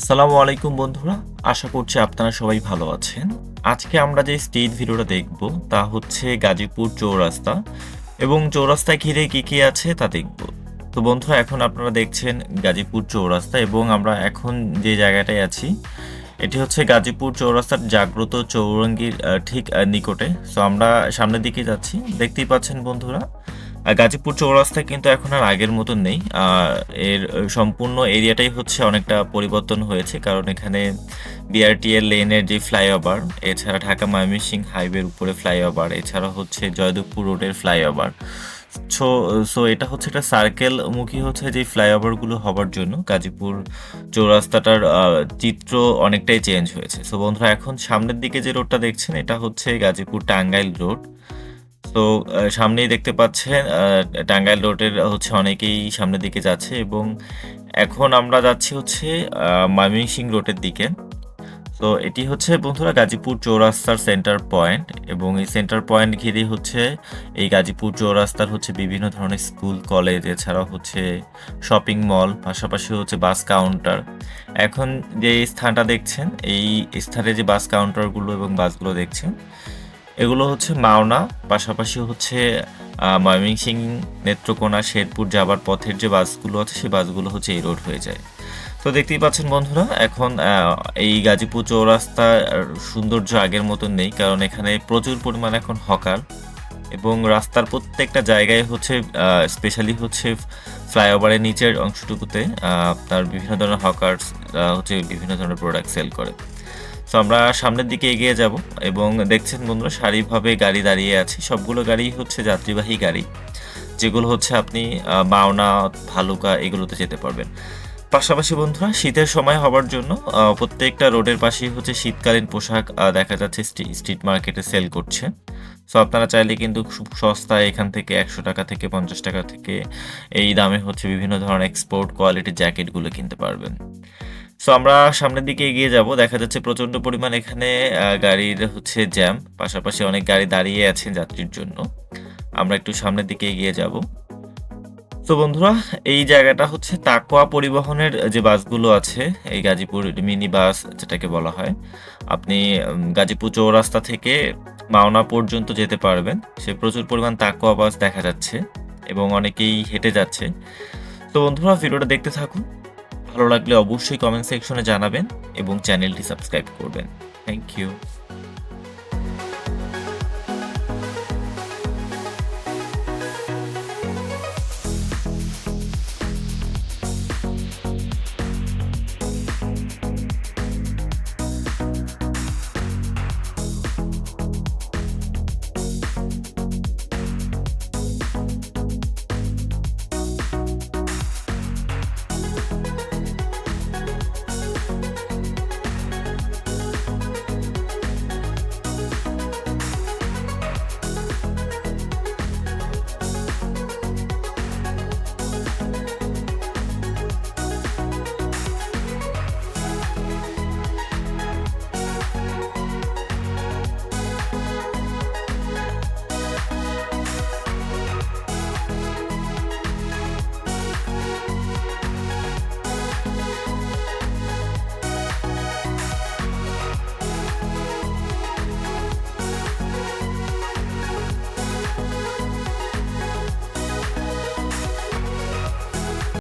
আসসালামু আলাইকুম বন্ধুরা, আশা করছি আপনারা সবাই ভালো আছেন। আজকে আমরা যে স্ট্রিট ভিডিওটা দেখব তা হচ্ছে গাজীপুর চৌরাস্তা এবং চৌরাস্তা ঘিরে কি কি আছে তা দেখব। তো বন্ধুরা, এখন আপনারা দেখছেন গাজীপুর চৌরাস্তা এবং আমরা এখন যে জায়গাটায় আছি, এটি হচ্ছে গাজীপুর চৌরাস্তার জাগ্রত চৌরঙ্গির ঠিক নিকটে। সো আমরা সামনের দিকে যাচ্ছি। দেখতেই পাচ্ছেন বন্ধুরা গাজীপুর চৌরাস্তা কিন্তু এখন আর আগের মতন নেই। এর সম্পূর্ণ এরিয়াটাই হচ্ছে অনেকটা পরিবর্তন হয়েছে, কারণ এখানে বিআরটিএল লেনের যে ফ্লাইওভার, এছাড়া ঢাকা ময়মনসিংহ হাইওয়ের উপরে ফ্লাইওভার, এছাড়া হচ্ছে জয়দেবপুর রোডের ফ্লাইওভার। সো সো এটা হচ্ছে একটা সার্কেল মুখী হচ্ছে যে ফ্লাইওভারগুলো হবার জন্য গাজীপুর চৌরাস্তাটার চিত্র অনেকটাই চেঞ্জ হয়েছে। সো বন্ধুরা, এখন সামনের দিকে যে রোডটা দেখছেন, এটা হচ্ছে গাজীপুর টাঙ্গাইল রোড। তো সামনেই দেখতে পাচ্ছেন টাঙ্গাইল রোডের হচ্ছে অনেকেই সামনের দিকে যাচ্ছে এবং এখন আমরা যাচ্ছি হচ্ছে আহ, ময়মনসিংহ রোডের দিকে। তো এটি হচ্ছে বন্ধুরা গাজীপুর চৌরাস্তার সেন্টার পয়েন্ট এবং এই সেন্টার পয়েন্ট ঘিরে হচ্ছে এই গাজীপুর চৌরাস্তার হচ্ছে বিভিন্ন ধরনের স্কুল কলেজ এছাড়াও হচ্ছে শপিং মল পাশাপাশি হচ্ছে বাস কাউন্টার এখন যে স্থানটা দেখছেন এই স্থানে যে বাস কাউন্টারগুলো এবং বাসগুলো দেখছেন এগুলো হচ্ছে মাওনা পাশাপাশি হচ্ছে আহ, ময়মনসিংহ নেত্রকোনা শেরপুর যাবার পথের যে বাসগুলো আছে সেই বাসগুলো হচ্ছে এই রোড হয়ে যায়। তো দেখতেই পাচ্ছেন বন্ধুরা এখন এই গাজীপুর চৌরাস্তার সৌন্দর্য আগের মতন নেই কারণ এখানে প্রচুর পরিমাণ এখন হকার এবং রাস্তার প্রত্যেকটা জায়গায় হচ্ছে স্পেশালি হচ্ছে ফ্লাইওভারের নিচের অংশটুকুতে আপনার বিভিন্ন ধরনের হকার্স হচ্ছে বিভিন্ন ধরনের প্রোডাক্ট সেল করে। তো আমরা সামনের দিকে এগিয়ে যাব এবং দেখছেন বন্ধুরা, সারিভাবে গাড়ি দাঁড়িয়ে আছে। সবগুলো গাড়ি হচ্ছে যাত্রীবাহী গাড়ি, যেগুলো হচ্ছে আপনি মাওনা, ভালুকা এগুলোতে যেতে পারবেন। পাশাপাশি বন্ধুরা, শীতের সময় হবার জন্য প্রত্যেকটা রোডের পাশেই হচ্ছে শীতকালীন পোশাক দেখা যাচ্ছে স্ট্রি- স্ট্রিট মার্কেটে সেল করছে সো আপনারা চাইলে কিন্তু খুব সস্তায় এখান থেকে একশো টাকা থেকে পঞ্চাশ টাকা থেকে এই দামে হচ্ছে বিভিন্ন ধরনের এক্সপোর্ট কোয়ালিটির জ্যাকেটগুলো কিনতে পারবেন। সো আমরা সামনের দিকে এগিয়ে যাব। দেখা যাচ্ছে প্রচণ্ড পরিমাণ এখানে গাড়ির হচ্ছে জ্যাম পাশাপাশি অনেক গাড়ি দাঁড়িয়ে আছে যাত্রীর জন্য। আমরা একটু সামনের দিকে এগিয়ে যাব। তো বন্ধুরা, এই জায়গাটা হচ্ছে তাকোয়া পরিবহনের যে বাসগুলো আছে, এই গাজীপুর মিনি বাস যেটাকে বলা হয়। আপনি গাজীপুর চৌরাস্তা থেকে মাওনা পর্যন্ত যেতে পারবেন। সে প্রচুর পরিমাণ তাকোয়া বাস দেখা যাচ্ছে এবং অনেকেই হেঁটে যাচ্ছে তো বন্ধুরা, ভিডিওটা দেখতে থাকুন। ভালো লাগলে অবশ্যই কমেন্ট সেকশনে জানাবেন এবং চ্যানেলটি সাবস্ক্রাইব করবেন। Thank you